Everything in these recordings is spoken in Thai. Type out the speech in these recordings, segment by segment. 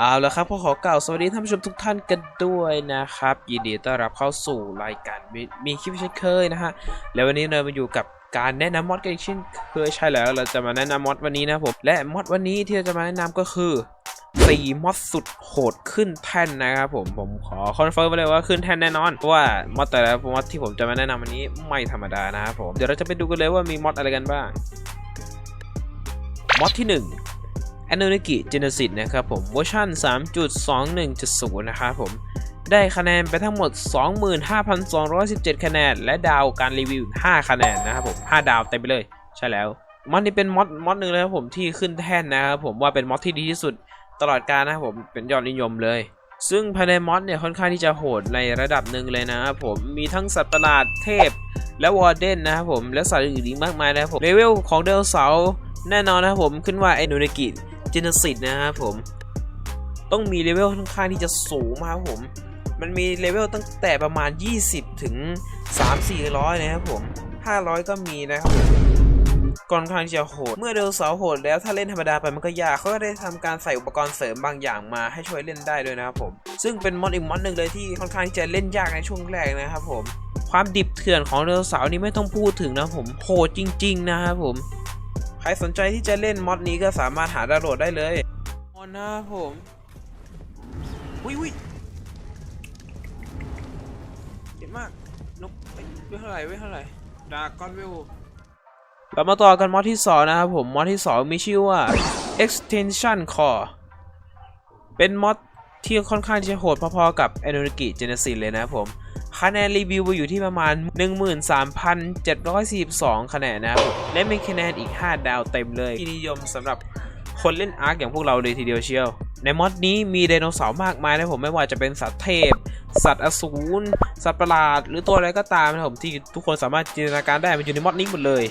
เอาละครับขอขอกล่าวสวัสดีท่านผู้ชมทุกท่านกันด้วยนะครับ ยินดีต้อนรับเข้าสู่รายการมีคลิปเช่นเคยนะฮะแล้ววันนี้เรามาอยู่กับการแนะนำมอดกันอีกเช่นเคยใช่แล้วเราจะมาแนะนำมอดวันนี้นะผมและมอดวันนี้ที่เราจะมาแนะนำก็คือตีมอดสุดโหดขึ้นแท่นนะครับผมผมขอคอนเฟิร์มไปเลยว่าขึ้นแท่นแน่นอนเพราะว่ามอดแต่ละมอดที่ผมจะมาแนะนำวันนี้ไม่ธรรมดานะครับผมเดี๋ยวเราจะไปดูกันเลยว่ามีมอดอะไรกันบ้างมอดที่หนึ่ง a n o n i k i Genesis นะครับผมเวอร์ชัน3.21.0 นะครับผม ได้คะแนนไปทั้งหมด 25,217 คะแนน และดาวการรีวิว 5 คะแนนนะครับผม 5 ดาวเต็มไปเลยใช่แล้วมอดนี้เป็นมอดมอดหนึ่งเลยครับผมที่ขึ้นแท่นนะครับผมว่าเป็นมอดที่ดีที่สุดตลอดกาลนะครับผมเป็นยอดนิยมเลย ซึ่งภายในมอดเนี่ยค่อนข้างที่จะโหดในระดับหนึ่งเลยนะครับผมมีทั้งสัตว์ประหลาดเทพ และวอร์เดนนะครับผมและสัตว์อื่นๆอีกมากมายนะครับผมเลเวลของเดลเสาแน่นอนนะครับผมขึ้นว่าไอโนเนกิ เจเนซิตนะครับผม ต้องมีเลเวลค่อนข้างที่จะสูงมากครับผม มันมีเลเวลตั้งแต่ประมาณ 20 ถึง 3 400 นะครับผม 500 ก็มีนะครับผมก่อนข้างจะโหด เมื่อเดลเสาโหดแล้วถ้าเล่นธรรมดาไปมันก็ยากเขาก็ได้ทำการใส่อุปกรณ์เสริมบางอย่างมาให้ช่วยเล่นได้ด้วยนะครับผม ซึ่งเป็นมอดอีกมอดหนึ่งเลยที่ค่อนข้างจะเล่นยากในช่วงแรกนะครับผม ความดิบเถื่อนของเดลเสานี่ไม่ต้องพูดถึงนะผม โหดจริง ๆ นะครับผม รสนใจที่จะเล่นมอดนี้ก็สามารถหาดาวน์โหลดได้เลยมอนนะผมวิวิเจ็บมากนกเอ้ยเวลเท่าไหร่เวลเท่าไหร่ดาก้อนเวลเรามาต่อกันมอดที่สองนะครับผมมอดที่สองมีชื่อว่า extension core เป็นมอดที่ค่อนข้างที่จะโหดพอๆกับ a n o n i k i Genesis เลยนะครับผม คะแนนรีวิวอยู่ที่ประมาณ 13,742 คะแนนนะครับและมีคะแนนอีก 5 ดาวเต็มเลยที่นิยมสำหรับคนเล่นอาร์คอย่างพวกเราเลยทีเดียวเชียว ในมอดนี้มีไดโนเสาร์มากมายนะผมไม่ว่าจะเป็นสัตว์เทพ สัตว์อสูรสัตว์ประหลาด หรือตัวอะไรก็ตามนะผมที่ทุกคนสามารถจินตนาการได้มันอยู่ในมอดนี้หมดเลย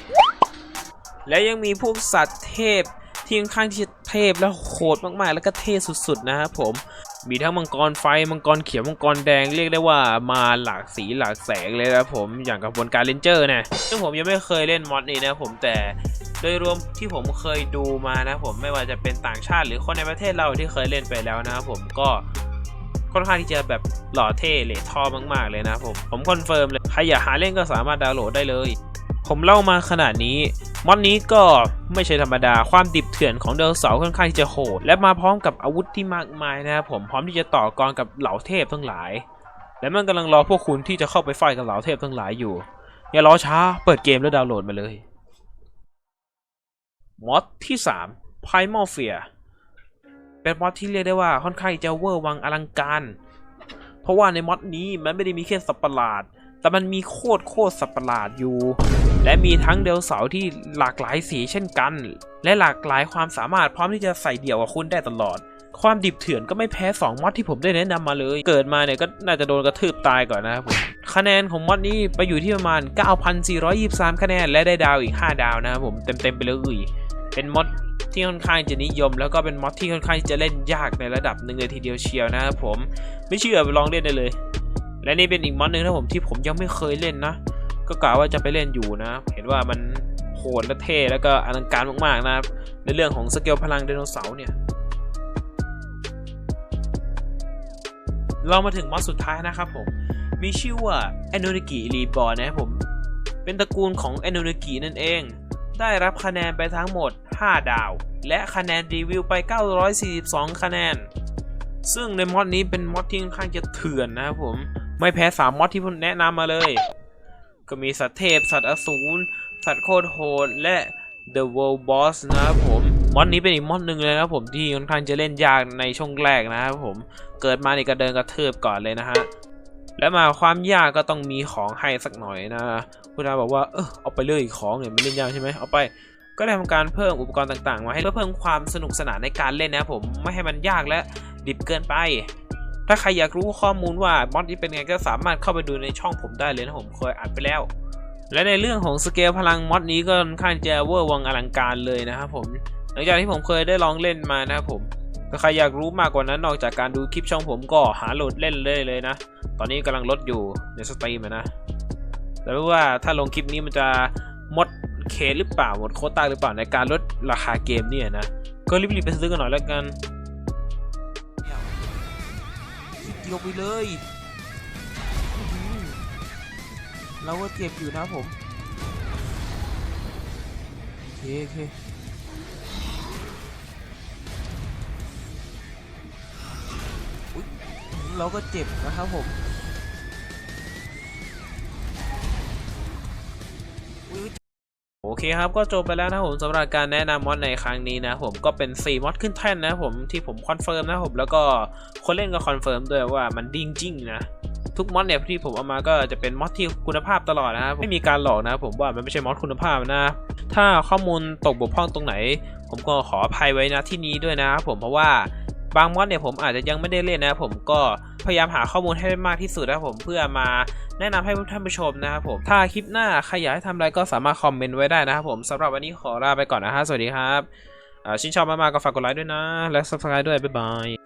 และยังมีพวกสัตว์เทพที่ค่อนข้างที่จะเทพและโหดมากๆ แล้วก็เท่สุดๆนะครับผม มีทั้งมังกรไฟ มังกรเขียว มังกรแดง เรียกได้ว่ามาหลากสีหลากแสงเลยนะผม อย่างกับบนการเลนเจอร์นะ ซึ่งผมยังไม่เคยเล่นมอดนี้นะผมแต่โดยรวมที่ผมเคยดูมานะผมไม่ว่าจะเป็นต่างชาติหรือคนในประเทศเราที่เคยเล่นไปแล้วนะครับผมก็ค่อนข้างที่จะแบบหล่อเท่เลทท่อมาก ๆ เลยนะผม ผมคอนเฟิร์มเลย ใครอยากหาเล่นก็สามารถดาวน์โหลดได้เลย ผมเล่ามาขนาดนี้มอดนี้ก็ไม่ใช่ธรรมดาความดิบเถื่อนของเดลเสาค่อนข้างที่จะโหด และมาพร้อมกับอาวุธที่มากมายนะครับผมพร้อมที่จะต่อกรกับเหล่าเทพทั้งหลาย และมันกำลังรอพวกคุณที่จะเข้าไปไฟกับเหล่าเทพทั้งหลายอยู่ อย่ารอช้าเปิดเกมแล้วดาวน์โหลดมาเลยมอดที่3 Primal Fear เป็นมอดที่เรียกได้ว่าค่อนข้างจะเวอร์วังอลังการ เพราะว่าในมอดนี้มันไม่ได้มีแค่สัตว์ประหลาด แต่มันมีโคตรโคตรสัตว์ประหลาดอยู่ และมีทั้งเดลเสาที่หลากหลายสีเช่นกัน และหลากหลายความสามารถพร้อมที่จะใส่เดี่ยวกับคุณได้ตลอด ความดิบเถื่อนก็ไม่แพ้ 2มอดที่ผมได้แนะนำมาเลย เกิดมาเนี่ยก็น่าจะโดนกระทืบตายก่อนนะครับผมคะแนนของมอดนี้ไปอยู่ที่ประมาณ 9,423 คะแนน และได้ดาวอีก 5 ดาวนะครับผมเต็มๆไปเลยเป็นมอดที่ค่อนข้างจะนิยม แล้วก็เป็นมอดที่ค่อนข้างจะเล่นยากในระดับหนึ่งเลยทีเดียวเชียวนะครับผม ไม่เชื่อไปลองเล่นได้เลย และนี่เป็นอีกมอดหนึ่งนะผมที่ผมยังไม่เคยเล่นนะ ก็กะว่าจะไปเล่นอยู่นะ เห็นว่ามันโหดและเท่แล้วก็อลังการมากๆนะในเรื่องของสเกลพลังไดโนเสาร์เนี่ย เรามาถึงมอดสุดท้ายนะครับผม มีชื่อว่า a n o n i k i Reborn นะครับผม เป็นตระกูลของ a n o n i k i นั่นเอง ได้รับคะแนนไปทั้งหมด 5 ดาว และคะแนนรีวิวไป 942 คะแนน ซึ่งในมอดนี้เป็นมอดที่ค่อนข้างจะเถื่อนนะครับผม ไม่แพ้3มอดที่ผมแนะนำมาเลย ก็มีสัตว์เทพ สัตว์อสูร สัตว์โคตรโหด และ The World Boss นะครับผม มอดนี้เป็นอีกมอดหนึ่งเลยนะครับผมที่ค่อนข้างจะเล่นยากในช่วงแรกนะครับผม เกิดมานี่ก็เดินกระเทิบก่อนเลยนะฮะ และมาความยากก็ต้องมีของให้สักหน่อยนะ คุณอาบอกว่า เออเอาไปเลยของเนี่ยไมันเล่นยากใช่ไหมเอาไปก็ได้ทำการเพิ่มอุปกรณ์ต่างๆมาให้เพื่อเพิ่มความสนุกสนานในการเล่นนะครับผมไม่ให้มันยากและดิบเกินไป ถ้าใครอยากรู้ข้อมูลว่ามอดนี้เป็นไงก็สามารถเข้าไปดูในช่องผมได้เลยนะผมเคยอัดไปแล้ว และในเรื่องของสเกลพลังมอดนี้ก็ค่อนข้างจะเวอร์วังอลังการเลยนะครับผม หลังจากที่ผมเคยได้ลองเล่นมานะครับผมถ้าใครอยากรู้มากกว่านั้นนอกจากการดูคลิปช่องผมก็หาโหลดเล่นเลยเลยนะ ตอนนี้กำลังลดอยู่ในสตรีมนะ แต่รู้ว่าถ้าลงคลิปนี้มันจะหมดเคหรือเปล่าหมดโควต้าหรือเปล่าในการลดราคาเกมเนี่ยนะ ก็รีบๆไปซื้อกันหน่อยแล้วกัน ดียวไปเลยเราก็เจ็บอยู่นะผมโอเคโอเคอุ๊ยเราก็เจ็บนะครับผม เคครับก็จบไปแล้วนะผมสำหรับการแนะนำมอดในครั้งนี้นะผมก็เป็น 4มอดขึ้นแท่นนะผมที่ผมคอนเฟิร์มนะผมแล้วก็คนเล่นก็คอนเฟิร์มด้วยว่ามันดิ้งจริงนะทุกมอดเนี่ยที่ผมเอามาก็จะเป็นมอดที่คุณภาพตลอดนะครับไม่มีการหลอกนะผมว่ามันไม่ใช่มอดคุณภาพนะ ถ้าข้อมูลตกบกพร่องตรงไหน ผมก็ขออภัยไว้นะที่นี้ด้วยนะครับผมเพราะว่า บางมอดเนี่ยผมอาจจะยังไม่ได้เล่นนะครับผมก็พยายามหาข้อมูลให้ได้มากที่สุดนะครับผมเพื่อมาแนะนำให้ท่านผู้ชมนะครับผมถ้าคลิปหน้าใครอยากให้ทำอะไรก็สามารถคอมเมนต์ไว้ได้นะครับผมสำหรับวันนี้ขอลาไปก่อนนะฮะสวัสดีครับชื่นชอบมากๆก็ฝากกดไลค์ด้วยนะ และ subscribe ด้วยบ๊ายบาย